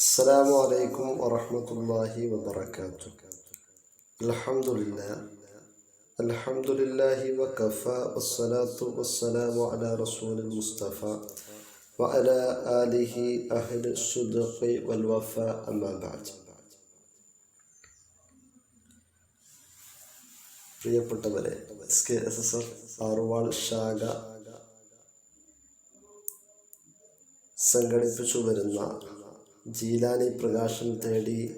السلام عليكم ورحمة الله وبركاته الحمد لله الحمد لله وكفى والصلاة والسلام على رسول المصطفى وعلى آله أهل الصدق والوفاء أما بعد പ്രിയപ്പെട്ടവരെ S K S S F Aruval ശാഖ സംഘടിപ്പിച്ചു വരുന്ന ജീലാനി പ്രകാശം തേടി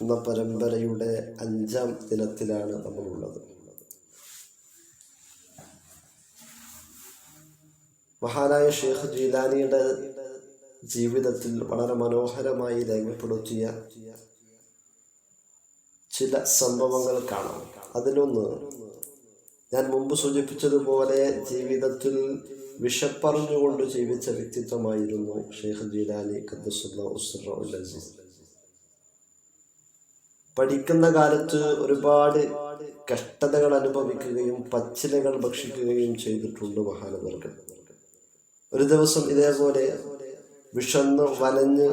എന്ന പരമ്പരയുടെ അഞ്ചാം ദിനത്തിലാണ് നമ്മളുള്ളത് മഹാനായ ഷെയ്ഖ് ജീലാനിയുടെ ജീവിതത്തിൽ വളരെ മനോഹരമായി രേഖപ്പെടുത്തിയ ചില സംഭവങ്ങൾ കാണാം. അതിലൊന്ന് ഞാൻ മുമ്പ് സൂചിപ്പിച്ചതുപോലെ ജീവിതത്തിൽ വിഷപ്പറഞ്ഞുകൊണ്ട് ജീവിച്ച വ്യക്തിത്വമായിരുന്നു ഷെയ്ഖ് ജീലാനി അസീസ് പഠിക്കുന്ന കാലത്ത് ഒരുപാട് കഷ്ടതകൾ അനുഭവിക്കുകയും പച്ചിലകൾ ഭക്ഷിക്കുകയും ചെയ്തിട്ടുണ്ട് മഹാനവർകൾ ഒരു ദിവസം ഇതേപോലെ വിഷന്ന് വലഞ്ഞ്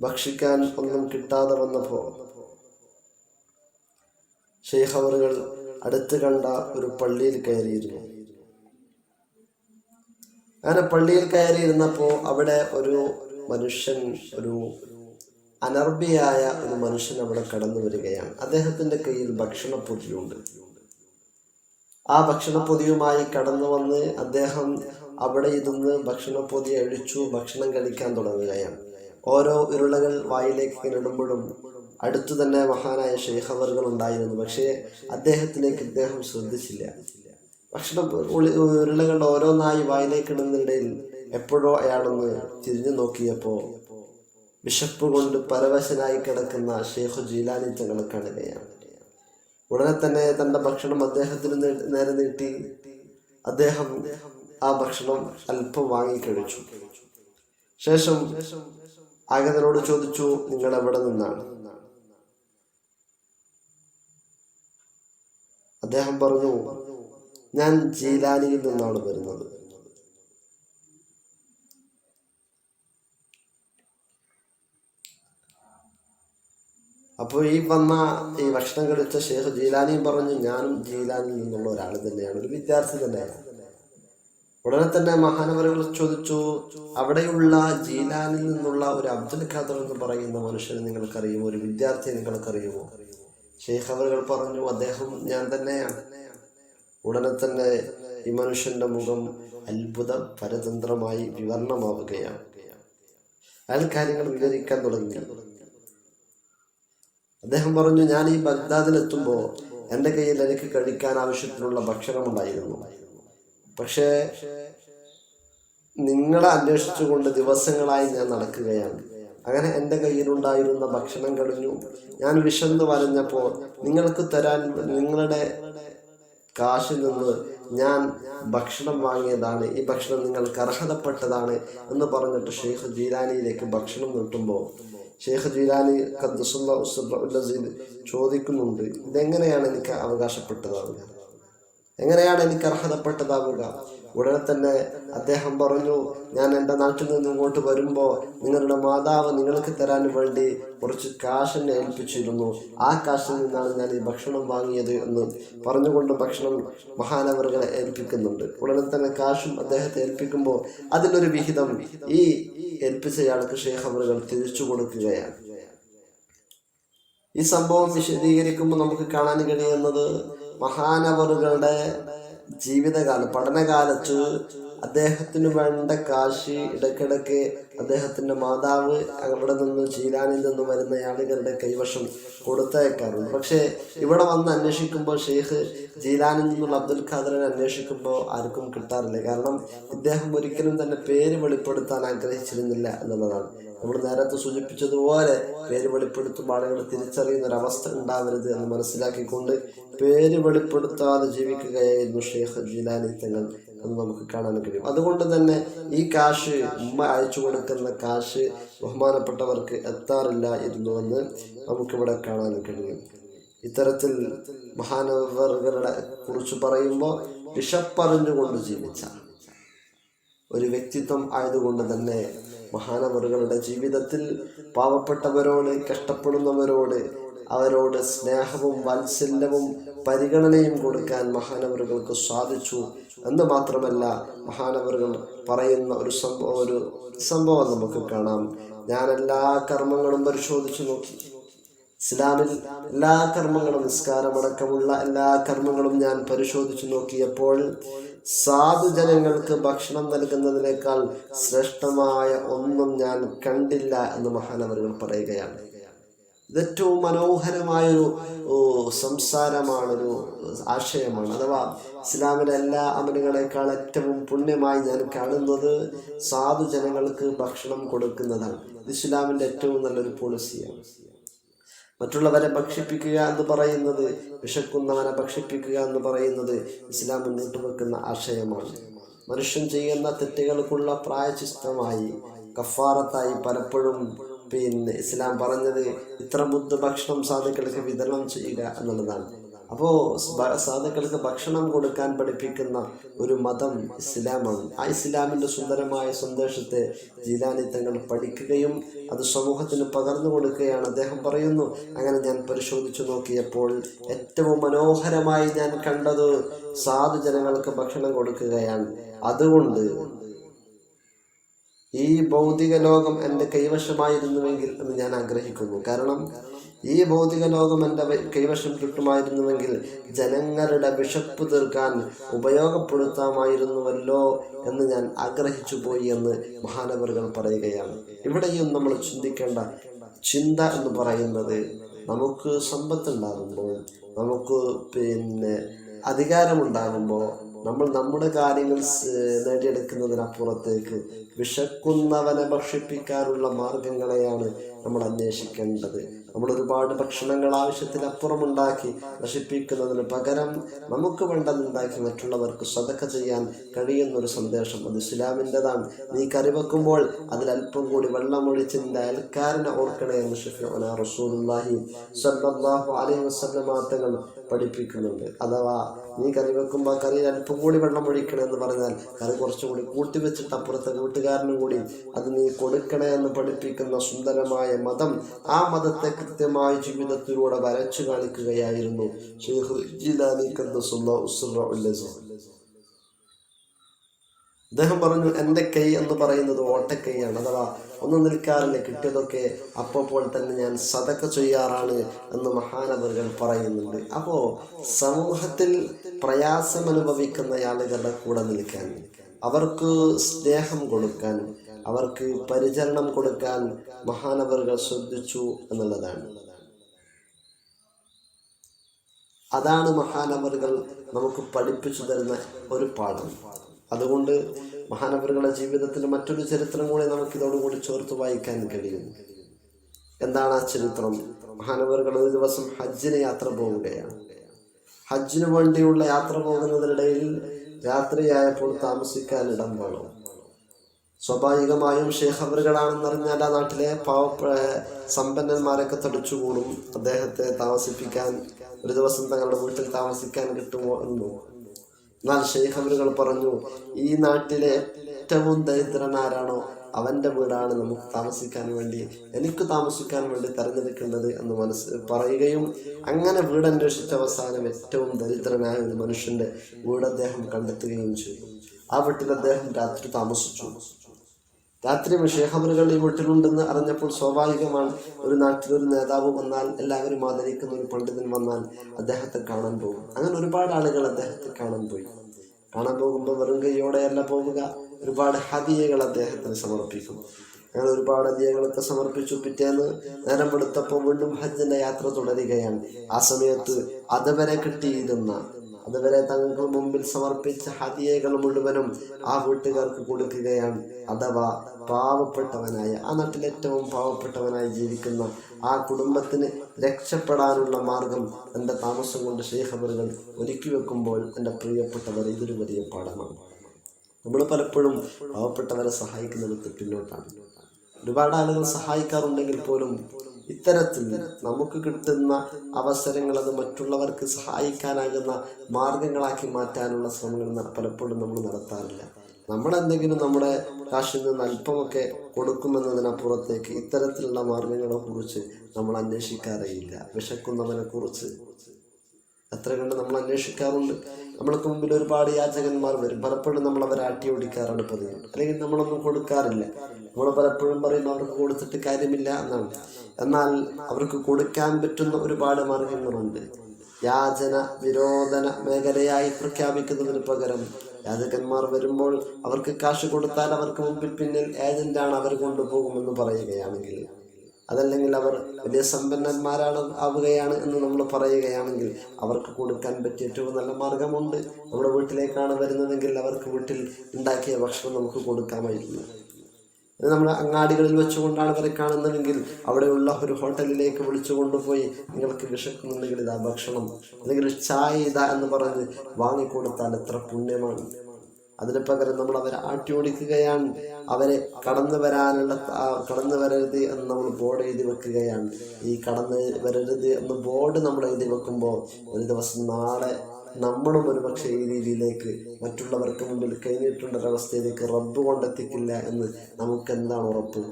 ഭക്ഷിക്കാൻ ഒന്നും കിട്ടാതെ വന്നപ്പോൾ ഷെയ്ഖ് അവറുകൾ അടുത്ത് കണ്ട ഒരു പള്ളിയിൽ കയറിയിരുന്നു. അങ്ങനെ പള്ളിയിൽ കയറിയിരുന്നപ്പോൾ അവിടെ ഒരു മനുഷ്യൻ ഒരു അനർബിയായ ഒരു മനുഷ്യൻ അവിടെ കടന്നു വരികയാണ്. അദ്ദേഹത്തിന്റെ കയ്യിൽ ഭക്ഷണപ്പൊതിയുണ്ട്. ആ ഭക്ഷണപ്പൊതിയുമായി കടന്നു വന്ന് അദ്ദേഹം അവിടെ ഇരുന്ന് ഭക്ഷണപ്പൊതി അഴിച്ചു ഭക്ഷണം കഴിക്കാൻ തുടങ്ങുകയാണ്. ഓരോ ഉരുളകൾ വായിലേക്ക് ഇടുമ്പോഴും അടുത്തു തന്നെ മഹാനായ ഷെയ്ഖവറുകൾ ഉണ്ടായിരുന്നു. പക്ഷേ അദ്ദേഹത്തിലേക്ക് ഇദ്ദേഹം ശ്രദ്ധിച്ചില്ല. ഭക്ഷണ ഉരുളകൾ ഓരോന്നായി വായിലേക്ക് ഇടുന്നതിനിടയിൽ എപ്പോഴോ അയാളൊന്ന് തിരിഞ്ഞു നോക്കിയപ്പോൾ വിശപ്പ് കൊണ്ട് പരവശനായി കിടക്കുന്ന ഷെയ്ഖ് ജീലാനി തങ്ങളെ കാണുകയാണ്. ഉടനെ തന്നെ തന്റെ ഭക്ഷണം അദ്ദേഹത്തിന് നേരെ നീട്ടി അദ്ദേഹം ആ ഭക്ഷണം അല്പം വാങ്ങിക്കഴിച്ചു ശേഷം ആഗതനോട് ചോദിച്ചു നിങ്ങൾ എവിടെ നിന്നാണ്? അദ്ദേഹം പറഞ്ഞു ഞാൻ ജീലാനിയിൽ നിന്നാണ് വരുന്നത്. അപ്പോൾ ഈ വന്ന ഈ ഭക്ഷണം കഴിച്ച ശേഷം ജീലാനിയും പറഞ്ഞു ഞാനും ജീലാനിൽ നിന്നുള്ള ഒരാൾ തന്നെയാണ് ഒരു വിദ്യാർത്ഥി തന്നെയാണ്. ഉടനെ തന്നെ മഹാനവരകൾ ചോദിച്ചു അവിടെയുള്ള ജീലാനിൽ നിന്നുള്ള ഒരു അബ്ദുൽ ഖാദർ എന്ന് പറയുന്ന മനുഷ്യനെ നിങ്ങൾക്കറിയുമോ? ഒരു വിദ്യാർത്ഥിയെ നിങ്ങൾക്കറിയുമോ? ഷെയ്ഖ് അവരുകൾ പറഞ്ഞു അദ്ദേഹം ഞാൻ തന്നെയാണ്. ഉടനെ തന്നെ ഈ മനുഷ്യന്റെ മുഖം അത്ഭുത പരതന്ത്രമായി വിവരണമാവുകയാണ്. അയാൾ കാര്യങ്ങൾ വിവരിക്കാൻ തുടങ്ങി. അദ്ദേഹം പറഞ്ഞു ഞാൻ ഈ ബഗ്ദാദിലെത്തുമ്പോൾ എന്റെ കയ്യിൽ എനിക്ക് കഴിക്കാൻ ആവശ്യത്തിനുള്ള ഭക്ഷണം ഉണ്ടായിരുന്നു. പക്ഷേ നിങ്ങളെ അന്വേഷിച്ചുകൊണ്ട് ദിവസങ്ങളായി ഞാൻ നടക്കുകയാണ്. അങ്ങനെ എന്റെ കയ്യിലുണ്ടായിരുന്ന ഭക്ഷണം കഴിഞ്ഞു ഞാൻ വിശന്ന് വരഞ്ഞപ്പോൾ നിങ്ങൾക്ക് തരാൻ നിങ്ങളുടെ കാശിൽ നിന്ന് ഞാൻ ഭക്ഷണം വാങ്ങിയതാണ്. ഈ ഭക്ഷണം നിങ്ങൾക്ക് അർഹതപ്പെട്ടതാണ് എന്ന് പറഞ്ഞിട്ട് ഷെയ്ഖ് ജീലാനിയിലേക്ക് ഭക്ഷണം നീട്ടുമ്പോൾ ഷെയ്ഖ് ജീലാനി ഉല്ലസീദ് ചോദിക്കുന്നുണ്ട് ഇതെങ്ങനെയാണ് എനിക്ക് അവകാശപ്പെട്ടതാവുക? എങ്ങനെയാണ് എനിക്ക് അർഹതപ്പെട്ടതാവുക? ഉടനെ തന്നെ അദ്ദേഹം പറഞ്ഞു ഞാൻ എന്റെ നാട്ടിൽ നിന്ന് ഇങ്ങോട്ട് വരുമ്പോൾ നിങ്ങളുടെ മാതാവ് നിങ്ങൾക്ക് തരാൻ വേണ്ടി കുറച്ച് കാശ് എന്നെ ഏൽപ്പിച്ചിരുന്നു. ആ കാശിൽ നിന്നാണ് ഞാൻ ഈ ഭക്ഷണം വാങ്ങിയത് എന്ന് പറഞ്ഞുകൊണ്ട് ഭക്ഷണം മഹാനവറുകളെ ഏൽപ്പിക്കുന്നുണ്ട്. ഉടനെ തന്നെ കാശും അദ്ദേഹത്തെ ഏൽപ്പിക്കുമ്പോൾ അതിലൊരു വിഹിതം ഈ ഏൽപ്പിച്ചയാൾക്ക് ഷേഖ് അവറുകൾ തിരിച്ചു കൊടുക്കുകയാണ്. ഈ സംഭവം വിശദീകരിക്കുമ്പോൾ നമുക്ക് കാണാൻ കഴിയുന്നത് മഹാനവറുകളുടെ ജീവിതകാലം പഠനകാലത്ത് അദ്ദേഹത്തിന് വേണ്ട കാശ് ഇടക്കിടക്ക് അദ്ദേഹത്തിന്റെ മാതാവ് അവിടെ നിന്ന് ചീരാനിൽ നിന്ന് വരുന്ന ആളുകളുടെ കൈവശം കൊടുത്തയക്കാറുണ്ട്. പക്ഷേ ഇവിടെ വന്ന് അന്വേഷിക്കുമ്പോൾ ഷെയ്ഖ് ജീലാനിൽ നിന്നുള്ള അബ്ദുൽ ഖാദറിനെ അന്വേഷിക്കുമ്പോൾ ആർക്കും കിട്ടാറില്ല. കാരണം ഇദ്ദേഹം ഒരിക്കലും തന്നെ പേര് വെളിപ്പെടുത്താൻ ആഗ്രഹിച്ചിരുന്നില്ല എന്നുള്ളതാണ്. നമ്മൾ നേരത്തെ സൂചിപ്പിച്ചതുപോലെ പേര് വെളിപ്പെടുത്തുമ്പോൾ ആളുകൾ തിരിച്ചറിയുന്ന ഒരവസ്ഥ ഉണ്ടാവരുത് എന്ന് മനസ്സിലാക്കിക്കൊണ്ട് പേര് വെളിപ്പെടുത്താതെ ജീവിക്കുകയായിരുന്നു ഷെയ്ഖ് ജിലാനി തങ്ങൾ എന്ന് നമുക്ക് കാണാൻ കഴിയും. അതുകൊണ്ട് തന്നെ ഈ കാശ് ഉമ്മ അയച്ചു കൊടുക്കുന്ന കാശ് ബഹുമാനപ്പെട്ടവർക്ക് എത്താറില്ല എന്ന് നമുക്കിവിടെ കാണാൻ കഴിയും. ഇത്തരത്തിൽ മഹാനവർഗരുടെ കുറിച്ച് പറയുമ്പോൾ വിഷപ്പറിഞ്ഞുകൊണ്ട് ജീവിച്ച ഒരു വ്യക്തിത്വം ആയതുകൊണ്ട് തന്നെ മഹാനവറുകളുടെ ജീവിതത്തിൽ പാവപ്പെട്ടവരോട് കഷ്ടപ്പെടുന്നവരോട് അവരോട് സ്നേഹവും വാത്സല്യവും പരിഗണനയും കൊടുക്കാൻ മഹാനവറുകൾക്ക് സാധിച്ചു. എന്ന് മാത്രമല്ല മഹാനവറുകൾ പറയുന്ന ഒരു സംഭവം ഒരു സംഭവം നമുക്ക് കാണാം. ഞാൻ എല്ലാ കർമ്മങ്ങളും പരിശോധിച്ചു നോക്കി. ഇസ്ലാമിൽ എല്ലാ കർമ്മങ്ങളും നിസ്കാരമടക്കമുള്ള എല്ലാ കർമ്മങ്ങളും ഞാൻ പരിശോധിച്ചു നോക്കിയപ്പോൾ സാധുജനങ്ങൾക്ക് ഭക്ഷണം നൽകുന്നതിനേക്കാൾ ശ്രേഷ്ഠമായ ഒന്നും ഞാൻ കണ്ടില്ല എന്ന് മഹാനവരുകൾ പറയുകയാണ്. ഇതേറ്റവും മനോഹരമായൊരു സംസാരമാണൊരു ആശയമാണ്. അഥവാ ഇസ്ലാമിലെ എല്ലാ അമലുകളെക്കാൾ ഏറ്റവും പുണ്യമായി ഞാൻ കാണുന്നത് സാധുജനങ്ങൾക്ക് ഭക്ഷണം കൊടുക്കുന്നതാണ്. ഇസ്ലാമിന്റെ ഏറ്റവും നല്ലൊരു പോളിസിയാണ് മറ്റുള്ളവരെ ഭക്ഷിപ്പിക്കുക എന്ന് പറയുന്നത് വിശക്കുന്നവനെ ഭക്ഷിപ്പിക്കുക എന്ന് പറയുന്നത് ഇസ്ലാം മുന്നോട്ട് വെക്കുന്ന ആശയമാണ്. മനുഷ്യൻ ചെയ്യുന്ന തെറ്റുകൾക്കുള്ള പ്രായചിത്തമായി കഫാറത്തായി പലപ്പോഴും പിന്നെ ഇസ്ലാം പറഞ്ഞത് ഇത്ര ബുദ്ധ ഭക്ഷണം സാധുക്കൾക്ക് വിതരണം ചെയ്യുക എന്നുള്ളതാണ്. അപ്പോൾ സാധുക്കൾക്ക് ഭക്ഷണം കൊടുക്കാൻ പഠിപ്പിക്കുന്ന ഒരു മതം ഇസ്ലാമാണ്. ആ ഇസ്ലാമിന്റെ സുന്ദരമായ സന്ദേശത്തെ ജീലാനി തങ്ങൾ പഠിക്കുകയും അത് സമൂഹത്തിന് പകർന്നു കൊടുക്കുകയാണ്. അദ്ദേഹം പറയുന്നു അങ്ങനെ ഞാൻ പരിശോധിച്ചു നോക്കിയപ്പോൾ ഏറ്റവും മനോഹരമായി ഞാൻ കണ്ടത് സാധു ജനങ്ങൾക്ക് ഭക്ഷണം കൊടുക്കുകയാണ്. അതുകൊണ്ട് ഈ ഭൗതിക ലോകം എന്റെ കൈവശമായിരുന്നുവെങ്കിൽ എന്ന് ഞാൻ ആഗ്രഹിക്കുന്നു. കാരണം ഈ ഭൗതിക ലോകം എന്റെ കൈവശം കിട്ടുമായിരുന്നുവെങ്കിൽ ജനങ്ങളുടെ വിശപ്പ് തീർക്കാൻ ഉപയോഗപ്പെടുത്താമായിരുന്നുവല്ലോ എന്ന് ഞാൻ ആഗ്രഹിച്ചു പോയി എന്ന് മഹാനവറുകൾ പറയുകയാണ്. ഇവിടെയും നമ്മൾ ചിന്തിക്കേണ്ട ചിന്ത എന്ന് പറയുന്നത് നമുക്ക് സമ്പത്തുണ്ടാകുമ്പോൾ നമുക്ക് പിന്നെ അധികാരമുണ്ടാകുമ്പോൾ നമ്മൾ നമ്മുടെ കാര്യങ്ങൾ നേടിയെടുക്കുന്നതിനപ്പുറത്തേക്ക് വിശക്കുന്നവനെ ഭക്ഷിപ്പിക്കാനുള്ള മാർഗങ്ങളെയാണ് നമ്മൾ അന്വേഷിക്കേണ്ടത്. നമ്മൾ ഒരുപാട് ഭക്ഷണങ്ങൾ ആവശ്യത്തിനപ്പുറം ഉണ്ടാക്കി നശിപ്പിക്കുന്നതിന് പകരം നമുക്ക് വേണ്ടതുണ്ടാക്കി മറ്റുള്ളവർക്ക് സതക്ക ചെയ്യാൻ കഴിയുന്ന ഒരു സന്ദേശം അത് ഇസ്ലാമിന്റെതാണ്. നീ കറി വെക്കുമ്പോൾ അതിൽ അല്പം കൂടി വെള്ളമൊഴിച്ച് നിന്റെ അയൽക്കാരനെ ഓർക്കണേ എന്ന് ഷഫീഉന റസൂലുള്ളാഹി സ്വല്ലല്ലാഹു അലൈഹി വസല്ലമ തങ്ങൾ പഠിപ്പിക്കുന്നുണ്ട് അഥവാ നീ കറി വെക്കുമ്പോൾ കറി അല്പം കൂടി വെള്ളം ഒഴിക്കണേ എന്ന് പറഞ്ഞാൽ കറി കുറച്ചും കൂടി കൂട്ടി വെച്ചിട്ട് അപ്പുറത്തെ കൂട്ടുകാരനും കൂടി അത് നീ കൊടുക്കണേ എന്ന് പഠിപ്പിക്കുന്ന സുന്ദരമായ മതം ആ മതത്തെ കൃത്യമായ ജീവിതത്തിലൂടെ വരച്ചു കാണിക്കുകയായിരുന്നു ഷെയ്ഖ് ജിലാനി ഖദ്ദസുല്ലാഹു ഉസ്റുഹു അല്ലസി. അദ്ദേഹം പറഞ്ഞു എന്റെ കൈ എന്ന് പറയുന്നത് ഓട്ടക്കൈയാണ്. അഥവാ ഒന്നും നിൽക്കാറില്ല കിട്ടിയതൊക്കെ അപ്പോൾ തന്നെ ഞാൻ സതക്ക ചെയ്യാറാണ് എന്ന് മഹാനവറുകൾ പറയുന്നുണ്ട്. അപ്പോൾ സമൂഹത്തിൽ പ്രയാസം അനുഭവിക്കുന്ന ആളുകളുടെ കൂടെ നിൽക്കാൻ അവർക്ക് സ്നേഹം കൊടുക്കാൻ അവർക്ക് പരിചരണം കൊടുക്കാൻ മഹാനവറുകൾ ശ്രദ്ധിച്ചു എന്നുള്ളതാണ്. അതാണ് മഹാനവറുകൾ നമുക്ക് പഠിപ്പിച്ചു തരുന്ന ഒരു പാഠം. അതുകൊണ്ട് മഹാനവറുകളുടെ ജീവിതത്തിൽ മറ്റൊരു ചരിത്രം കൂടി നമുക്ക് ഇതോടുകൂടി ചേർത്ത് വായിക്കാൻ കഴിയും. എന്താണ് ആ ചരിത്രം? മഹാനവറുകൾ ഒരു ദിവസം ഹജ്ജിന് യാത്ര പോവുകയാണ്. ഹജ്ജിന് വേണ്ടിയുള്ള യാത്ര പോകുന്നതിനിടയിൽ രാത്രിയായപ്പോൾ താമസിക്കാൻ ഇടം വേണം. സ്വാഭാവികമായും ഷേഖ് അവറുകളാണെന്നറിഞ്ഞാൽ ആ നാട്ടിലെ പാവ സമ്പന്നന്മാരൊക്കെ തടിച്ചുകൂടും. അദ്ദേഹത്തെ താമസിപ്പിക്കാൻ ഒരു ദിവസം തങ്ങളുടെ വീട്ടിൽ താമസിക്കാൻ കിട്ടുമോ എന്ന്. എന്നാൽ ഷെയ്ഖ് അവരുകൾ പറഞ്ഞു ഈ നാട്ടിലെ ഏറ്റവും ദരിദ്രനാരാണോ? അവന്റെ വീടാണ് നമുക്ക് താമസിക്കാൻ വേണ്ടി എനിക്ക് താമസിക്കാൻ വേണ്ടി തെരഞ്ഞെടുക്കേണ്ടത് എന്ന് മനസ്സ് പറയുകയും അങ്ങനെ വീട് അന്വേഷിച്ച അവസാനം ഏറ്റവും ദരിദ്രനായ ഒരു മനുഷ്യന്റെ വീട് അദ്ദേഹം കണ്ടെത്തുകയും ചെയ്തു. ആ വീട്ടിൽ അദ്ദേഹം രാത്രി താമസിച്ചു. രാത്രി ഷേഖബറുകൾ ഈ വീട്ടിലുണ്ടെന്ന് അറിഞ്ഞപ്പോൾ സ്വാഭാവികമാണ്. ഒരു നാട്ടിൽ ഒരു നേതാവ് വന്നാൽ എല്ലാവരും ആദരിക്കുന്ന ഒരു പണ്ഡിതൻ വന്നാൽ അദ്ദേഹത്തെ കാണാൻ പോകും. അങ്ങനെ ഒരുപാട് ആളുകൾ അദ്ദേഹത്തെ കാണാൻ പോയി. കാണാൻ പോകുമ്പോൾ വെറും കൈയോടെയല്ല പോവുക ഒരുപാട് ഹദിയകൾ അദ്ദേഹത്തിന് സമർപ്പിക്കും. അങ്ങനെ ഒരുപാട് ഹദിയകളൊക്കെ സമർപ്പിച്ചു. പിറ്റേന്ന് നേരം വെളുത്തപ്പോൾ വീണ്ടും ഹജ്ജിന്റെ യാത്ര തുടരുകയാണ്. ആ സമയത്ത് അതുവരെ കിട്ടിയിരുന്ന അതുവരെ തങ്ങൾക്ക് മുമ്പിൽ സമർപ്പിച്ച ഹതിയകൾ മുഴുവനും ആ വീട്ടുകാർക്ക് കൊടുക്കുകയാണ്. അഥവാ പാവപ്പെട്ടവനായ ആ നാട്ടിൽ ഏറ്റവും പാവപ്പെട്ടവനായി ജീവിക്കുന്ന ആ കുടുംബത്തിന് രക്ഷപ്പെടാനുള്ള മാർഗം എന്റെ താമസം കൊണ്ട് ശേഖബറുകൾ ഒരുക്കി വെക്കുമ്പോൾ എന്റെ പ്രിയപ്പെട്ടവർ ഇതൊരു വലിയ പാഠമാണ്. നമ്മൾ പലപ്പോഴും പാവപ്പെട്ടവരെ സഹായിക്കുന്നത് പിന്നോട്ടാണ് ഒരുപാട് ആളുകൾ സഹായിക്കാറുണ്ടെങ്കിൽ പോലും ഇത്തരത്തിൽ നമുക്ക് കിട്ടുന്ന അവസരങ്ങൾ അത് മറ്റുള്ളവർക്ക് സഹായിക്കാനാകുന്ന മാർഗങ്ങളാക്കി മാറ്റാനുള്ള ശ്രമങ്ങൾ പലപ്പോഴും നമ്മൾ നടത്താറില്ല. നമ്മളെന്തെങ്കിലും നമ്മുടെ കാശിൽ നിന്ന് അല്പമൊക്കെ കൊടുക്കുമെന്നതിനപ്പുറത്തേക്ക് ഇത്തരത്തിലുള്ള മാർഗങ്ങളെ കുറിച്ച് നമ്മൾ അന്വേഷിക്കാറേയില്ല. വിശക്കുന്നവനെ കുറിച്ച്. എത്ര കണ്ട് നമ്മൾ അന്വേഷിക്കാറുണ്ട്? നമ്മൾക്ക് മുമ്പിൽ ഒരുപാട് യാചകന്മാർ വരും. പലപ്പോഴും നമ്മൾ അവരെ അട്ടി ഓടിക്കാറാണ് പതിവ്. അല്ലെങ്കിൽ നമ്മളൊന്നും കൊടുക്കാറില്ല. നമ്മൾ പലപ്പോഴും പറയും അവർക്ക് കൊടുത്തിട്ട് കാര്യമില്ല എന്നാണ്. എന്നാൽ അവർക്ക് കൊടുക്കാൻ പറ്റുന്ന ഒരുപാട് മാർഗങ്ങളുണ്ട്. യാചന വിരോധന മേഖലയായി പ്രഖ്യാപിക്കുന്നതിന് പകരം യാചകന്മാർ വരുമ്പോൾ അവർക്ക് കാശ് കൊടുത്താൽ അവർക്ക് മുമ്പിൽ പിന്നിൽ ഏജന്റാണ് അവർ കൊണ്ടുപോകുമെന്ന് പറയുകയാണെങ്കിൽ അതല്ലെങ്കിൽ അവർ വലിയ സമ്പന്നന്മാരാണ് ആവുകയാണ് എന്ന് നമ്മൾ പറയുകയാണെങ്കിൽ അവർക്ക് കൊടുക്കാൻ പറ്റിയ ഏറ്റവും നല്ല മാർഗമുണ്ട്. നമ്മുടെ വീട്ടിലേക്കാണ് വരുന്നതെങ്കിൽ അവർക്ക് വീട്ടിൽ ഉണ്ടാക്കിയ ഭക്ഷണം നമുക്ക് കൊടുക്കാമായിരുന്നു. നമ്മൾ അങ്ങാടികളിൽ വെച്ചുകൊണ്ടാണ് അവരെ കാണുന്നതെങ്കിൽ അവിടെയുള്ള ഒരു ഹോട്ടലിലേക്ക് വിളിച്ചു കൊണ്ടുപോയി നിങ്ങൾക്ക് വിശക്കുന്നുണ്ടെങ്കിൽ ഇതാ ഭക്ഷണം. അല്ലെങ്കിൽ ചായ ഇതാ എന്ന് പറഞ്ഞ് വാങ്ങിക്കൊടുത്താൽ എത്ര പുണ്യമാണ്. അതിന് പകരം നമ്മൾ അവരെ ആട്ടി ഓടിക്കുകയാണ് അവരെ കടന്നു വരാനുള്ള കടന്നു വരരുത് എന്ന് നമ്മൾ ബോർഡ് എഴുതി വെക്കുകയാണ്. ഈ കടന്നു വരരുത് എന്ന് ബോർഡ് നമ്മൾ എഴുതി വെക്കുമ്പോൾ ഒരു ദിവസം നാളെ നമ്മളും ഒരുപക്ഷെ ഈ രീതിയിലേക്ക് മറ്റുള്ളവർക്ക് മുമ്പിൽ കഴിഞ്ഞിട്ടുള്ള ഒരവസ്ഥയിലേക്ക് റബ്ബ് കൊണ്ടെത്തിക്കില്ല എന്ന് നമുക്ക് എന്താണ് ഉറപ്പ്?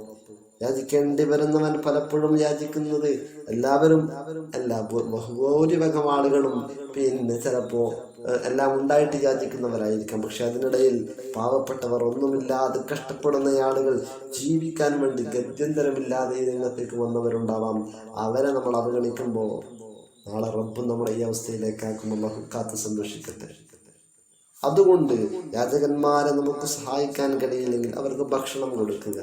യാചിക്കേണ്ടി വരുന്നവൻ പലപ്പോഴും യാചിക്കുന്നത് എല്ലാവരും എല്ലാ ബഹുഭൂരിഭാഗം ആളുകളും പിന്നെ ചിലപ്പോ എല്ലാം ഉണ്ടായിട്ട് യാചിക്കുന്നവരായിരിക്കാം. പക്ഷെ അതിനിടയിൽ പാവപ്പെട്ടവർ ഒന്നുമില്ലാതെ കഷ്ടപ്പെടുന്ന ആളുകൾ ജീവിക്കാൻ വേണ്ടി ഗത്യന്തരമില്ലാതെ ഈ രംഗത്തേക്ക് വന്നവരുണ്ടാവാം. അവരെ നമ്മൾ അവഗണിക്കുമ്പോൾ നാളെ റബ്ബ് നമ്മളെ ഈ അവസ്ഥയിലേക്കാക്കുമ്പോൾ അള്ളാഹു കാത്ത് സന്തോഷിക്കട്ടെ അതുകൊണ്ട് യാചകന്മാരെ നമുക്ക് സഹായിക്കാൻ കഴിയില്ലെങ്കിൽ അവർക്ക് ഭക്ഷണം കൊടുക്കുക.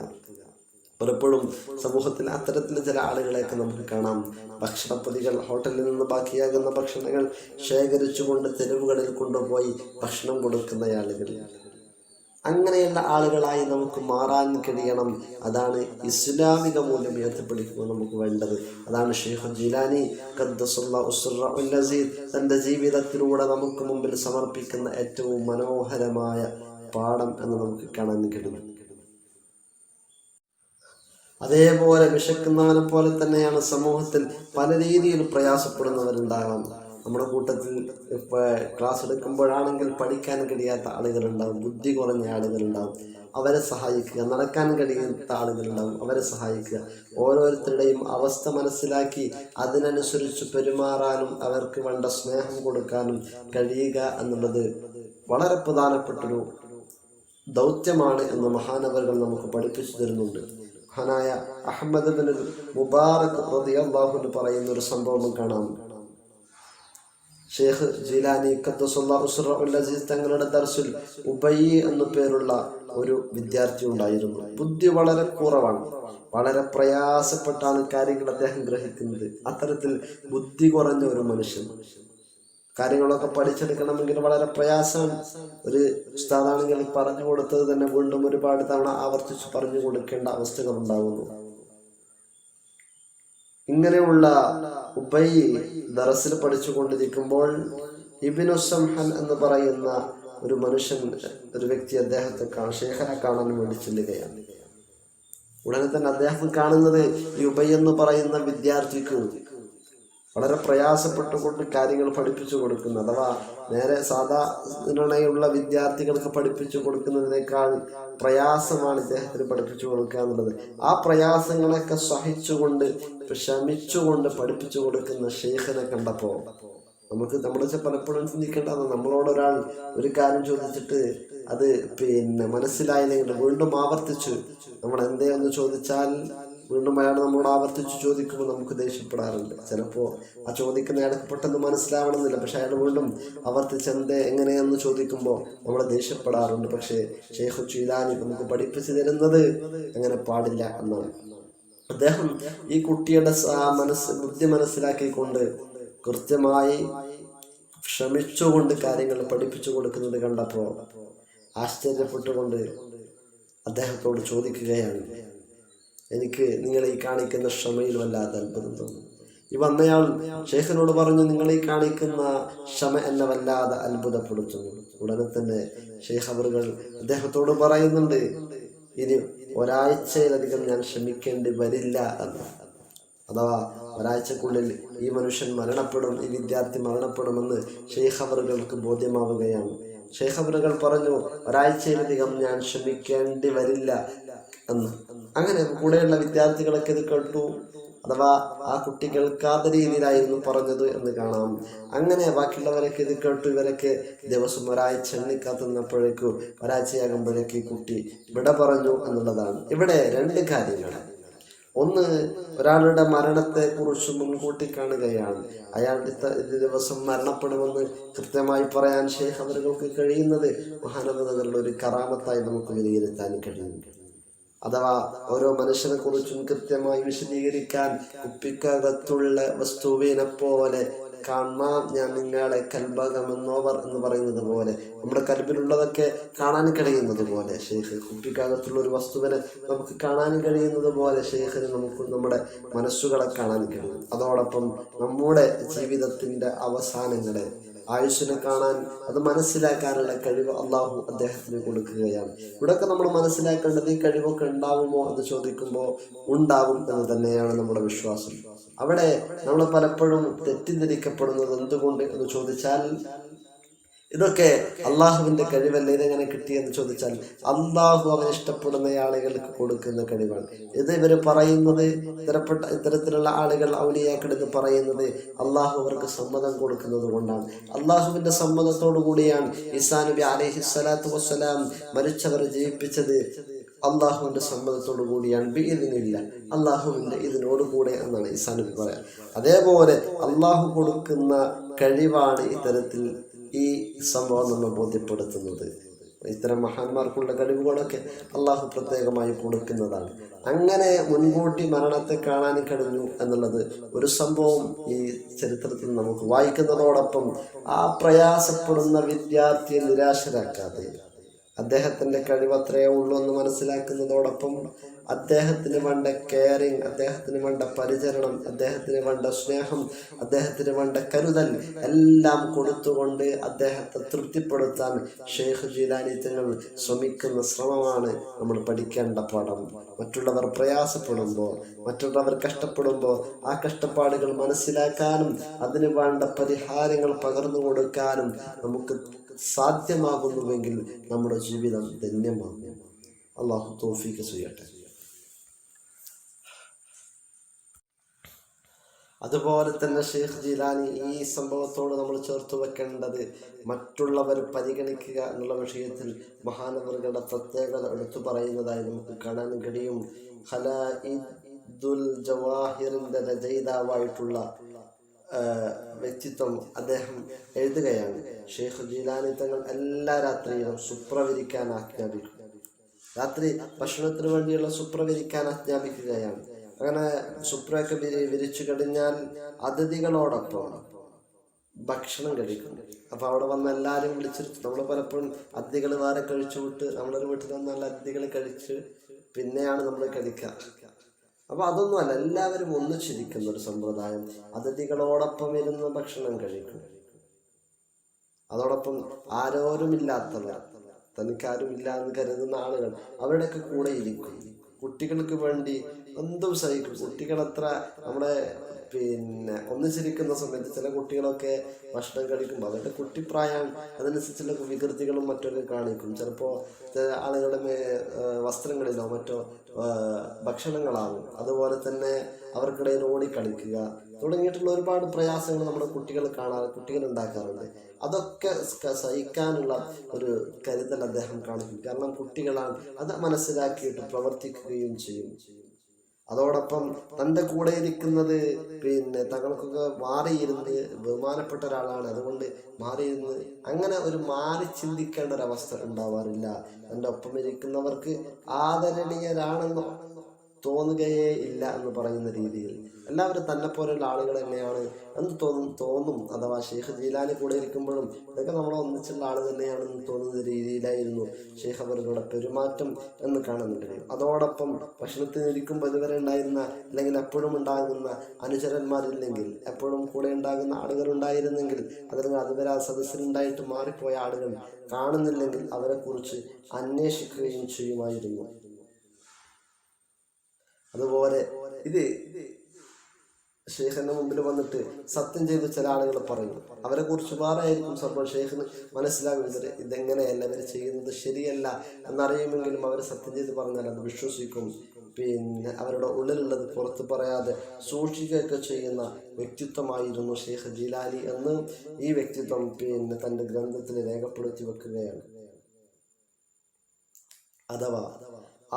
പലപ്പോഴും സമൂഹത്തിൽ അത്തരത്തിൽ ചില ആളുകളെയൊക്കെ നമുക്ക് കാണാം. ഭക്ഷണപ്പൊതികൾ ഹോട്ടലിൽ നിന്ന് ബാക്കിയാകുന്ന ഭക്ഷണങ്ങൾ ശേഖരിച്ചുകൊണ്ട് തെരുവുകളിൽ കൊണ്ടുപോയി ഭക്ഷണം കൊടുക്കുന്ന ആളുകൾ. അങ്ങനെയുള്ള ആളുകളായി നമുക്ക് മാറാൻ കഴിയണം. അതാണ് ഇസ്ലാമിക മൂല്യം ഉയർത്തിപ്പിടിക്കുക നമുക്ക് വേണ്ടത്. അതാണ് ഷെയ്ഖ് ജിലാനി ഉസ്റ തന്റെ ജീവിതത്തിലൂടെ നമുക്ക് മുമ്പിൽ സമർപ്പിക്കുന്ന ഏറ്റവും മനോഹരമായ പാഠം എന്ന് നമുക്ക് കാണാൻ കഴിയും. അതേപോലെ വിശക്കുന്നവനെ പോലെ തന്നെയാണ് സമൂഹത്തിൽ പല രീതിയിൽ പ്രയാസപ്പെടുന്നവരുണ്ടാകാം. നമ്മുടെ കൂട്ടത്തിൽ ഇപ്പൊ ക്ലാസ് എടുക്കുമ്പോഴാണെങ്കിൽ പഠിക്കാൻ കഴിയാത്ത ആളുകളുണ്ടാവും. ബുദ്ധി കുറഞ്ഞ ആളുകളുണ്ടാവും. അവരെ സഹായിക്കുക നടക്കാൻ കഴിയാത്ത ആളുകളുണ്ടാവും. അവരെ സഹായിക്കുക. ഓരോരുത്തരുടെയും അവസ്ഥ മനസ്സിലാക്കി അതിനനുസരിച്ച് പെരുമാറാനും അവർക്ക് വേണ്ട സ്നേഹം കൊടുക്കാനും കഴിയുക എന്നുള്ളത് വളരെ പ്രധാനപ്പെട്ടൊരു ദൗത്യമാണ് എന്ന് മഹാനവറുകൾ നമുക്ക് പഠിപ്പിച്ചു തരുന്നുണ്ട്. മഹാനായ അഹമ്മദ് ബിൻ മുബാറക് റളിയല്ലാഹു പറയുന്ന ഒരു സംഭവം കാണാം. ഷെയ്ഖ് ജീലാനി അസീസ് തങ്ങളുടെ ദർസിൽ ഉബയി എന്നു പേരുള്ള ഒരു വിദ്യാർത്ഥി ഉണ്ടായിരുന്നു. ബുദ്ധി വളരെ കുറവാണ്. വളരെ പ്രയാസപ്പെട്ടാണ് കാര്യങ്ങൾ അദ്ദേഹം ഗ്രഹിക്കുന്നത്. അത്തരത്തിൽ ബുദ്ധി കുറഞ്ഞ ഒരു മനുഷ്യൻ. കാര്യങ്ങളൊക്കെ പഠിച്ചെടുക്കണമെങ്കിൽ വളരെ പ്രയാസമാണ് ഒരു ഉസ്താദാണെങ്കിൽ പറഞ്ഞു കൊടുത്തത് തന്നെ വീണ്ടും ഒരുപാട് തവണ ആവർത്തിച്ച് പറഞ്ഞു കൊടുക്കേണ്ട അവസ്ഥകൾ ഉണ്ടാകുന്നു. ഇങ്ങനെയുള്ള ഉബൈ ദറസിൽ പഠിച്ചുകൊണ്ടിരിക്കുമ്പോൾ ഇബിനു സംഹൽ എന്ന് പറയുന്ന ഒരു മനുഷ്യൻ ഒരു വ്യക്തി അദ്ദേഹത്തെ ശേഖര കാണാൻ വേണ്ടി ചെല്ലുകയാണ്. ഉടനെ തന്നെ അദ്ദേഹം കാണുന്നത് ഈ ഉബൈ എന്ന് പറയുന്ന വിദ്യാർത്ഥിക്ക് വളരെ പ്രയാസപ്പെട്ടുകൊണ്ട് കാര്യങ്ങൾ പഠിപ്പിച്ചു കൊടുക്കുന്നു. അഥവാ നേരെ സാധാരണയുള്ള വിദ്യാർത്ഥികൾക്ക് പഠിപ്പിച്ചു കൊടുക്കുന്നതിനേക്കാൾ പ്രയാസമാണ് ഇദ്ദേഹത്തിന് പഠിപ്പിച്ചു കൊടുക്കുക എന്നുള്ളത്. ആ പ്രയാസങ്ങളൊക്കെ സഹിച്ചുകൊണ്ട് ക്ഷമിച്ചുകൊണ്ട് പഠിപ്പിച്ചു കൊടുക്കുന്ന ഷെയ്ഖിനെ കണ്ടപ്പോൾ നമുക്ക് നമ്മൾ പലപ്പോഴും ചിന്തിക്കേണ്ടത് നമ്മളോട് ഒരാൾ ഒരു കാര്യം ചോദിച്ചിട്ട് അത് പിന്നെ മനസ്സിലായില്ലെങ്കിൽ വീണ്ടും ആവർത്തിച്ചു നമ്മൾ എന്തേ എന്ന് ചോദിച്ചാൽ വീണ്ടും അയാൾ നമ്മളോട് ആവർത്തിച്ച് ചോദിക്കുമ്പോൾ നമുക്ക് ദേഷ്യപ്പെടാറുണ്ട്. ചിലപ്പോൾ ആ ചോദിക്കുന്ന അയാൾക്ക് പെട്ടെന്ന് മനസ്സിലാവണമെന്നില്ല. പക്ഷെ അയാൾ വീണ്ടും ആവർത്തിച്ച് എന്തേ എങ്ങനെയെന്ന് ചോദിക്കുമ്പോൾ നമ്മൾ ദേഷ്യപ്പെടാറുണ്ട്. പക്ഷേ ഷെയ്ഖ് ചീലാനി നമുക്ക് പഠിപ്പിച്ചു തരുന്നത് അങ്ങനെ പാടില്ല എന്നാണ്. അദ്ദേഹം ഈ കുട്ടിയുടെ മനസ്സ് ബുദ്ധി മനസ്സിലാക്കിക്കൊണ്ട് കൃത്യമായി ശ്രമിച്ചുകൊണ്ട് കാര്യങ്ങൾ പഠിപ്പിച്ചു കൊടുക്കുന്നത് കണ്ടപ്പോൾ ആശ്ചര്യപ്പെട്ടുകൊണ്ട് അദ്ദേഹത്തോട് ചോദിക്കുകയാണ്. എനിക്ക് നിങ്ങളെ ഈ കാണിക്കുന്ന ക്ഷമയിൽ വല്ലാതെ അത്ഭുതം തോന്നുന്നു ഈ വന്നയാൾ ഷേഖിനോട് പറഞ്ഞു നിങ്ങൾ ഈ കാണിക്കുന്ന ക്ഷമ എന്നെ വല്ലാതെ അത്ഭുതപ്പെടുത്തുന്നു. ഉടനെ തന്നെ ഷെയ്ഖ് അവറുകൾ അദ്ദേഹത്തോട് പറയുന്നുണ്ട് ഇനി ഒരാഴ്ചയിലധികം ഞാൻ ക്ഷമിക്കേണ്ടി വരില്ല എന്ന്. അഥവാ ഒരാഴ്ചക്കുള്ളിൽ ഈ മനുഷ്യൻ മരണപ്പെടും ഈ വിദ്യാർത്ഥി മരണപ്പെടുമെന്ന് ഷെയ്ഖ് അവറുകൾക്ക് ബോധ്യമാവുകയാണ്. ഷേഖബറുകൾ പറഞ്ഞു ഒരാഴ്ചയിലധികം ഞാൻ ക്ഷമിക്കേണ്ടി വരില്ല എന്ന്. അങ്ങനെ കൂടെയുള്ള വിദ്യാർത്ഥികളൊക്കെ ഇത് കേട്ടു. അഥവാ ആ കുട്ടി കേൾക്കാത്ത രീതിയിലായിരുന്നു പറഞ്ഞത് എന്ന് കാണാം. അങ്ങനെ ബാക്കിയുള്ളവരൊക്കെ ഇത് കേട്ടു. ഇവരൊക്കെ ദിവസം ഒരാഴ്ച എണ്ണിക്കാത്തുന്നപ്പോഴേക്കും ഒരാഴ്ചയാകുമ്പോഴേക്ക് ഈ കുട്ടി വിട പറഞ്ഞു എന്നുള്ളതാണ്. ഇവിടെ രണ്ട് കാര്യങ്ങൾ. ഒന്ന് ഒരാളുടെ മരണത്തെ കുറിച്ച് മുൻകൂട്ടി കാണുകയാണ്. അയാൾ ഇത് ദിവസം മരണപ്പെടുമെന്ന് കൃത്യമായി പറയാൻ ഷേഖ് അവരുകൾക്ക് കഴിയുന്നത് മഹാനവതകളുടെ ഒരു കറാമത്തായി നമുക്ക് വിലയിരുത്താൻ കഴിയും. അഥവാ ഓരോ മനുഷ്യനെ കുറിച്ചും കൃത്യമായി വിശദീകരിക്കാൻ കുപ്പിക്കകത്തുള്ള വസ്തുവിനെ പോലെ കാണാം ഞാൻ നിങ്ങളെ കൽബകമെന്നോവർ എന്ന് പറയുന്നത് പോലെ. നമ്മുടെ കൽബിലുള്ളതൊക്കെ കാണാൻ കഴിയുന്നത് പോലെ. ഷെയ്ഖ് കുപ്പിക്കകത്തുള്ള ഒരു വസ്തുവിനെ നമുക്ക് കാണാൻ കഴിയുന്നത് പോലെ ഷെയ്ഖിന് നമുക്ക് നമ്മുടെ മനസ്സുകളെ കാണാൻ കഴിയും. അതോടൊപ്പം നമ്മുടെ ജീവിതത്തിന്റെ അവസാനങ്ങളെ ആയുഷിനെ കാണാൻ അത് മനസ്സിലാക്കാനുള്ള കഴിവ് അള്ളാഹു അദ്ദേഹത്തിന് കൊടുക്കുകയാണ്. ഇവിടെയൊക്കെ നമ്മൾ മനസ്സിലാക്കേണ്ടത് ഈ കഴിവൊക്കെ ഉണ്ടാവുമോ എന്ന് ചോദിക്കുമ്പോൾ ഉണ്ടാവും എന്ന് തന്നെയാണ് നമ്മുടെ വിശ്വാസം. അവിടെ നമ്മൾ പലപ്പോഴും തെറ്റിദ്ധരിക്കപ്പെടുന്നത് എന്തുകൊണ്ട് എന്ന് ചോദിച്ചാൽ ഇതൊക്കെ അള്ളാഹുവിന്റെ കഴിവല്ല? ഇതെങ്ങനെ കിട്ടിയെന്ന് ചോദിച്ചാൽ അള്ളാഹു അവൻ ഇഷ്ടപ്പെടുന്ന ആളുകൾക്ക് കൊടുക്കുന്ന കഴിവാണ്. ഇത് ഇവർ പറയുന്നത് ഇത്തരപ്പെട്ട ഇത്തരത്തിലുള്ള ആളുകൾ ഔലിയാക്കൾ എന്ന് പറയുന്നത് അള്ളാഹു അവർക്ക് സമ്മതം കൊടുക്കുന്നത് കൊണ്ടാണ്. അള്ളാഹുവിന്റെ സമ്മതത്തോടു കൂടിയാണ് ഇസാ നബി അലഹി സ്വലാത്തു വസ്സലാം മരിച്ചവർ ജീവിപ്പിച്ചത്. അള്ളാഹുവിന്റെ സമ്മതത്തോടു കൂടിയാണ്. ബി ഇതിനില്ല അള്ളാഹുവിന്റെ ഇതിനോടുകൂടെ എന്നാണ് ഇസാ നബി പറയാം. അതേപോലെ അള്ളാഹു കൊടുക്കുന്ന കഴിവാണ് ഇത്തരത്തിൽ ഈ സംഭവം നമ്മൾ ബോധ്യപ്പെടുത്തുന്നത്. ഇത്തരം മഹാന്മാർക്കുള്ള കഴിവുകളൊക്കെ അള്ളാഹു പ്രത്യേകമായി കൊടുക്കുന്നതാണ്. അങ്ങനെ മുൻകൂട്ടി മരണത്തെ കാണാൻ കഴിഞ്ഞു എന്നുള്ളത് ഒരു സംഭവം ഈ ചരിത്രത്തിൽ നമുക്ക് വായിക്കുന്നതോടൊപ്പം ആ പ്രയാസപ്പെടുന്ന വിദ്യാർത്ഥിയെ നിരാശരാക്കാതെ അദ്ദേഹത്തിന്റെ കഴിവ് അത്രയേ ഉള്ളൂ എന്ന് മനസ്സിലാക്കുന്നതോടൊപ്പം അദ്ദേഹത്തിന് വേണ്ട കെയറിങ് അദ്ദേഹത്തിന് വേണ്ട പരിചരണം അദ്ദേഹത്തിന് വേണ്ട സ്നേഹം അദ്ദേഹത്തിന് വേണ്ട കരുതൽ എല്ലാം കൊടുത്തുകൊണ്ട് അദ്ദേഹത്തെ തൃപ്തിപ്പെടുത്താൻ ഷെയ്ഖ് ജീലാനി തങ്ങൾ ശ്രമിക്കുന്ന ശ്രമമാണ് നമ്മൾ പഠിക്കേണ്ട പാഠം. മറ്റുള്ളവർ പ്രയാസപ്പെടുമ്പോൾ മറ്റുള്ളവർ കഷ്ടപ്പെടുമ്പോൾ ആ കഷ്ടപ്പാടുകൾ മനസ്സിലാക്കാനും അതിന് വേണ്ട പരിഹാരങ്ങൾ പകർന്നു കൊടുക്കാനും നമുക്ക് സാധ്യമാകുന്നുവെങ്കിൽ നമ്മുടെ ജീവിതം ധന്യമാകും. അള്ളാഹു തോഫീക്ക് ചെയ്യട്ടെ. അതുപോലെ തന്നെ ഷെയ്ഖ് ജീലാനി ഈ സംഭവത്തോട് നമ്മൾ ചേർത്ത് വെക്കേണ്ടത് മറ്റുള്ളവർ പരിഗണിക്കുക എന്നുള്ള വിഷയത്തിൽ മഹാനവറുകളുടെ പ്രത്യേകത എടുത്തു പറയുന്നതായി നമുക്ക് കാണാൻ കഴിയും. ഹലാഇദുൽ ജവാഹിറിന്റെ രചയിതാവായിട്ടുള്ള ആ, വ്യക്തിത്വം അദ്ദേഹം എഴുതുകയാണ്. ഷെയ്ഖ് ജീലാനി തങ്ങൾ എല്ലാ രാത്രിയിലും സുപ്രവിരിക്കാൻ ആജ്ഞാപിക്കും. രാത്രി ഭക്ഷണത്തിന് വേണ്ടിയുള്ള സുപ്രവരിക്കാൻ ആജ്ഞാപിക്കുകയാണ്. അങ്ങനെ സുപ്രയൊക്കെ വിരി വിരിച്ചു കഴിഞ്ഞാൽ അതിഥികളോടൊപ്പം ഭക്ഷണം കഴിക്കും. അപ്പൊ അവിടെ വന്ന എല്ലാവരും വിളിച്ചിരുത്തും. നമ്മൾ പലപ്പോഴും അതിഥികൾ വേറെ കഴിച്ചു വിട്ട് നമ്മളൊരു വീട്ടിൽ വന്നാൽ അതിഥികൾ കഴിച്ച് പിന്നെയാണ് നമ്മൾ കഴിക്കുക. അപ്പൊ അതൊന്നുമല്ല എല്ലാവരും ഒന്നിച്ചിരിക്കുന്ന ഒരു സമ്പ്രദായം. അതിഥികളോടൊപ്പം ഇരുന്ന് ഭക്ഷണം കഴിക്കും. അതോടൊപ്പം ആരോരുമില്ലാത്തവർ തനിക്കാരുമില്ല എന്ന് കരുതുന്ന ആളുകൾ അവരുടെയൊക്കെ കൂടെ ഇരിക്കും. കുട്ടികൾക്ക് വേണ്ടി എന്തും സഹിക്കും. കുട്ടികൾ അത്ര നമ്മുടെ പിന്നെ ഒന്നിച്ചിരിക്കുന്ന സമയത്ത് ചില കുട്ടികളൊക്കെ ഭക്ഷണം കഴിക്കുമ്പോൾ അവരുടെ കുട്ടിപ്രായം അതനുസരിച്ചുള്ള വികൃതികളും മറ്റൊക്കെ കാണിക്കും. ചിലപ്പോൾ ചില ആളുകളുടെ വസ്ത്രങ്ങളിലോ മറ്റോ ഭക്ഷണങ്ങളാകും. അതുപോലെ തന്നെ അവർക്കിടയിൽ ഓടിക്കളിക്കുക. തുടങ്ങിയിട്ടുള്ള ഒരുപാട് പ്രയാസങ്ങൾ നമ്മുടെ കുട്ടികൾ കാണാൻ കുട്ടികൾ ഉണ്ടാക്കാറുണ്ട് അതൊക്കെ സഹിക്കാനുള്ള ഒരു കരുതൽ അദ്ദേഹം കാണിക്കും. കാരണം കുട്ടികളാണ് അത് മനസ്സിലാക്കിയിട്ട് പ്രവർത്തിക്കുകയും ചെയ്യും. അതോടൊപ്പം തന്റെ കൂടെ ഇരിക്കുന്നത് പിന്നെ തങ്ങൾക്കൊക്കെ മാറിയിരുന്ന് ബഹുമാനപ്പെട്ട ഒരാളാണ്. അതുകൊണ്ട് മാറിയിരുന്ന് അങ്ങനെ ഒരു മാറി ചിന്തിക്കേണ്ട ഒരു അവസ്ഥ ഉണ്ടാവാറില്ല. തന്റെ ഒപ്പം ഇരിക്കുന്നവർക്ക് ആദരണീയരാണെന്ന് തോന്നുകയേ ഇല്ല എന്ന് പറയുന്ന രീതിയിൽ. എല്ലാവരും തന്നെ പോലെയുള്ള ആളുകൾ തന്നെയാണ് എന്ന് തോന്നും തോന്നും. അഥവാ ഷെയ്ഖ് ജീലാനി കൂടെ ഇരിക്കുമ്പോഴും ഇതൊക്കെ നമ്മൾ ഒന്നിച്ചുള്ള ആൾ തന്നെയാണെന്ന് തോന്നുന്ന രീതിയിലായിരുന്നു ഷെയ്ഖ് അവരുടെ പെരുമാറ്റം എന്ന് കാണാൻ കഴിയും അതോടൊപ്പം ഭക്ഷണത്തിന് ഇരിക്കുമ്പോൾ ഇതുവരെ ഉണ്ടായിരുന്ന അല്ലെങ്കിൽ എപ്പോഴും ഉണ്ടാകുന്ന അനുചരന്മാരില്ലെങ്കിൽ എപ്പോഴും കൂടെ ഉണ്ടാകുന്ന ആളുകൾ ഉണ്ടായിരുന്നെങ്കിൽ അതല്ലെങ്കിൽ അതുവരെ ആ സദസ്സിലുണ്ടായിട്ട് മാറിപ്പോയ ആളുകൾ കാണുന്നില്ലെങ്കിൽ അവരെക്കുറിച്ച് അന്വേഷിക്കുകയും ചെയ്യുമായിരുന്നു. അതുപോലെ ഇത് ഷെയ്ഖിന്റെ മുമ്പിൽ വന്നിട്ട് സത്യം ചെയ്ത് ചില ആളുകൾ പറയുന്നു. അവരെ കുറിച്ച് മാറായിരിക്കും സ്വന്തം ഷെയ്ഖിന് മനസ്സിലാകുന്നത്. ഇതെങ്ങനെയല്ല ഇവർ ചെയ്യുന്നത്? ശരിയല്ല എന്നറിയുമെങ്കിലും അവർ സത്യം ചെയ്ത് പറഞ്ഞാൽ അത് വിശ്വസിക്കും. പിന്നെ അവരുടെ ഉള്ളിലുള്ളത് പുറത്ത് പറയാതെ സൂക്ഷിക്കുകയൊക്കെ ചെയ്യുന്ന വ്യക്തിത്വമായിരുന്നു ഷെയ്ഖ് ജിലാലി എന്ന് ഈ വ്യക്തിത്വം പിന്നെ തന്റെ ഗ്രന്ഥത്തിൽ രേഖപ്പെടുത്തി വെക്കുകയാണ്. അഥവാ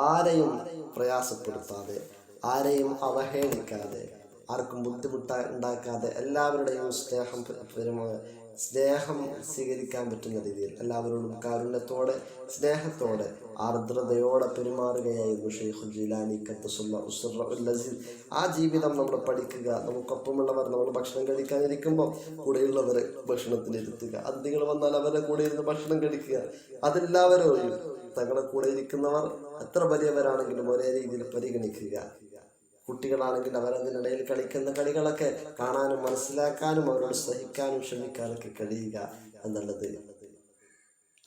ആരെയും പ്രയാസപ്പെടുത്താതെ ആരെയും അവഹേളിക്കാതെ ആർക്കും ബുദ്ധിമുട്ട് ഉണ്ടാക്കാതെ എല്ലാവരുടെയും സ്നേഹം പെരുമാ സ്നേഹം സ്വീകരിക്കാൻ പറ്റുന്ന രീതിയിൽ എല്ലാവരോടും കാരുണ്യത്തോടെ സ്നേഹത്തോടെ ആർദ്രതയോടെ പെരുമാറുകയായിരുന്നു ഷെയ്ഖു ജിലാനി ഉൽ ആ ജീവിതം നമ്മൾ പഠിക്കുക നമുക്കൊപ്പമുള്ളവർ നമ്മൾ ഭക്ഷണം കഴിക്കാനിരിക്കുമ്പോൾ കൂടെയുള്ളവരെ ഭക്ഷണത്തിനിരുത്തുക അതിഥികൾ വന്നാൽ അവരുടെ കൂടെ ഇരുന്ന് ഭക്ഷണം കഴിക്കുക. അതെല്ലാവരും തങ്ങളെ കൂടെ ഇരിക്കുന്നവർ എത്ര വലിയവരാണെങ്കിലും ഒരേ രീതിയിൽ പരിഗണിക്കുക. കുട്ടികളാണെങ്കിൽ അവരതിനിടയിൽ കളിക്കുന്ന കളികളൊക്കെ കാണാനും മനസ്സിലാക്കാനും അവരോട് സഹിക്കാനും ക്ഷമിക്കാനൊക്കെ കഴിയുക എന്നുള്ളത്.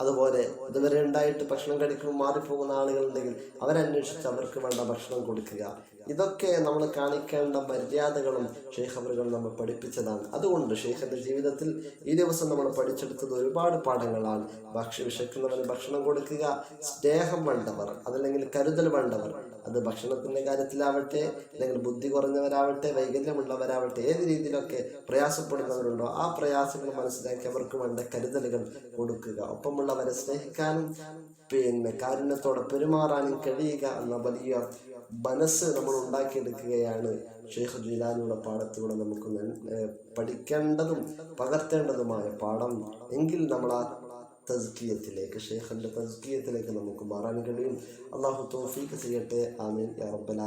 അതുപോലെ ഇതുവരെ ഉണ്ടായിട്ട് ഭക്ഷണം കഴിക്കുമ്പോൾ മാറിപ്പോകുന്ന ആളുകളുണ്ടെങ്കിൽ അവരന്വേഷിച്ച് അവർക്ക് വേണ്ട ഭക്ഷണം കൊടുക്കുക. ഇതൊക്കെ നമ്മൾ കാണിക്കേണ്ട മര്യാദകളും ഷെയ്ഖ് അവറുകൾ നമ്മൾ പഠിപ്പിച്ചതാണ്. അതുകൊണ്ട് ഷെയ്ഖിന്റെ ജീവിതത്തിൽ ഈ ദിവസം നമ്മൾ പഠിച്ചെടുത്തത് ഒരുപാട് പാഠങ്ങളാണ്. ഭക്ഷ്യ വിശക്കുന്നവന് ഭക്ഷണം കൊടുക്കുക സ്നേഹം വേണ്ടവർ അതല്ലെങ്കിൽ കരുതൽ വേണ്ടവർ അത് ഭക്ഷണത്തിന്റെ കാര്യത്തിലാവട്ടെ അല്ലെങ്കിൽ ബുദ്ധി കുറഞ്ഞവരാവട്ടെ വൈകല്യമുള്ളവരാവട്ടെ ഏത് രീതിയിലൊക്കെ പ്രയാസപ്പെടുന്നവരുണ്ടോ ആ പ്രയാസങ്ങൾ മനസ്സിലാക്കി അവർക്ക് വേണ്ട കരുതലുകൾ കൊടുക്കുക. ഒപ്പമുള്ളവരെ സ്നേഹിക്കാനും പിന്നെ കാരുണ്യത്തോടെ പെരുമാറാനും കഴിയുക എന്ന വലിയ മനസ്സ് നമ്മൾ ഉണ്ടാക്കിയെടുക്കുകയാണ് ഷെയ്ഖ് ജിലാനിയുടെ പാഠത്തിലൂടെ നമുക്ക് പഠിക്കേണ്ടതും പകർത്തേണ്ടതുമായ പാഠം. എങ്കിൽ നമ്മൾ ആ തസ്കിയത്തിലേക്ക് ഷെയ്ഖിന്റെ തസ്കിയത്തിലേക്ക് നമുക്ക് മാറാൻ കഴിയും. അള്ളാഹു തോഫീക്ക് ചെയ്യട്ടെ. ആമീൻ. റബ്ബൽ